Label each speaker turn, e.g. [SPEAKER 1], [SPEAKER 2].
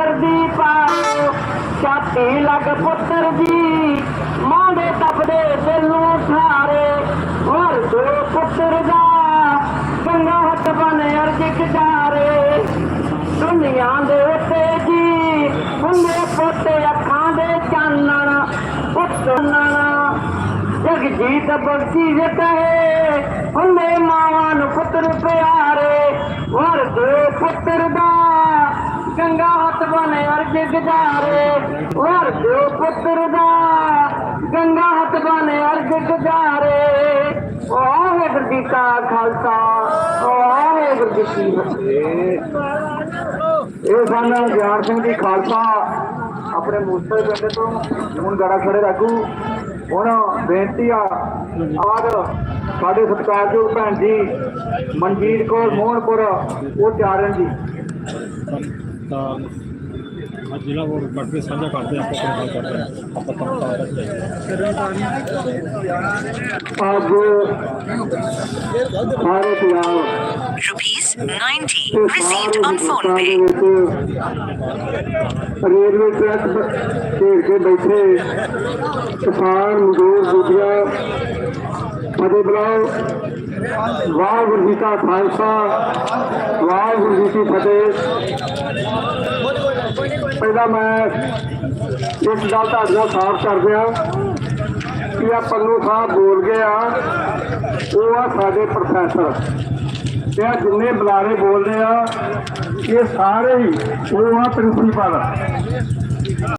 [SPEAKER 1] ਪੁੱਤਰ ਦੀ ਛਾਤੀ ਲੱਗ ਪੁੱਤਰ ਦੀ ਮਾਂ ਦੇ ਤਪਦੇ ਦਿਲ ਨੂੰ ਠਾਰੇ। ਹਰ ਦੋ ਪੁੱਤਰ ਦਾ ਗੰਗਾ ਹੱਥ ਬਨ ਅਰਜ ਕਿਦਾਰੇ ਦੁਨੀਆ ਦੇ ਉੱਤੇ ਜੀ ਹੁੰਦੇ ਪੋਤੇ ਅੱਖਾਂ ਦੇ ਚਾਨਣ ਪੁੱਤਨਣਾ ਜਗਜੀਤ ਬਖਸ਼ੀ ਜਟੇ ਹੁੰਦੇ ਮਾਵਾਂ ਨੂੰ ਪੁੱਤਰ ਪਿਆਰੇ। ਵਰ ਦੇ ਪੁੱਤਰ ਦਾ ਗੰਗਾ ਹੱਥ ਬਨੇ ਵਰ ਦੇ ਪੁੱਤਰ ਦਾ ਗੰਗਾ ਹੱਥ ਬਨੇ ਅਰਜ ਗਜਾਰੇ ਵਾਹਿਗੁਰੂ ਜੀ ਕਾ ਖਾਲਸਾ ਵਾਹਿਗੁਰੂ ਜੀ ਕੀ ਫਤਿਹ।
[SPEAKER 2] ਇਹ ਸਨ ਗਿਆਨ ਸਿੰਘ ਜੀ ਖਾਲਸਾ, ਆਪਣੇ ਮੂਸੇ ਪਿੰਡ ਤੋਂ ਹੁਣ ਗੜਾ ਖੜੇ ਰਾਗੂ। ਹੁਣ ਬੇਨਤੀ ਆ, ਆਦ ਸਾਡੇ ਸਤਿਕਾਰਯੋਗ ਭੈਣ ਜੀ, ਮਨਜੀਤ ਕੌਰ ਮੋਹਨਪੁਰ, ਉਹ ਚਾਰਨ ਜੀ।
[SPEAKER 3] ਜਿਹੜਾ ਉਹ ਕੱਟ ਕੇ ਸਾਂਝਾ ਕਰਦੇ ਆਪਾਂ ਆਪਣੇ ਗੱਲ ਕਰਦੇ ਹਾਂ। ਆਪਾਂ ਕੰਮ ਕਰ ਰਹੇ ਹਾਂ।
[SPEAKER 2] ਅੱਜ ਸਾਰੇ ਪੰਜਾਬ
[SPEAKER 4] Rupees 90
[SPEAKER 2] ਤੇ
[SPEAKER 4] received on phone pay.
[SPEAKER 2] Railway track ਘੇਰ ਕੇ ਬੈਠੇ ਕਿਸਾਨ ਮਜ਼ਦੂਰ ਦੂਜੀਆਂ ਫਤਿਹ ਬੁਲਾਓ। ਵਾਹਿਗੁਰੂ ਜੀ ਕਾ ਖਾਲਸਾ ਵਾਹਿਗੁਰੂ ਜੀ ਕੀ ਫਤਿਹ। ਪਹਿਲਾਂ ਮੈਂ ਇੱਕ ਗੱਲ ਤੁਹਾਡੇ ਨਾਲ ਸਾਫ਼ ਕਰ ਦਿਆਂ ਕਿ ਆ ਪੰਨੂ ਸਾਹਿਬ ਬੋਲ ਗਏ ਆ, ਉਹ ਆ ਸਾਡੇ ਪ੍ਰੋਫੈਸਰ ਤੇ ਆਹ ਜਿੰਨੇ ਬੁਲਾਰੇ ਬੋਲਦੇ ਆ, ਇਹ ਸਾਰੇ ਹੀ ਉਹ ਆ ਪ੍ਰਿੰਸੀਪਲ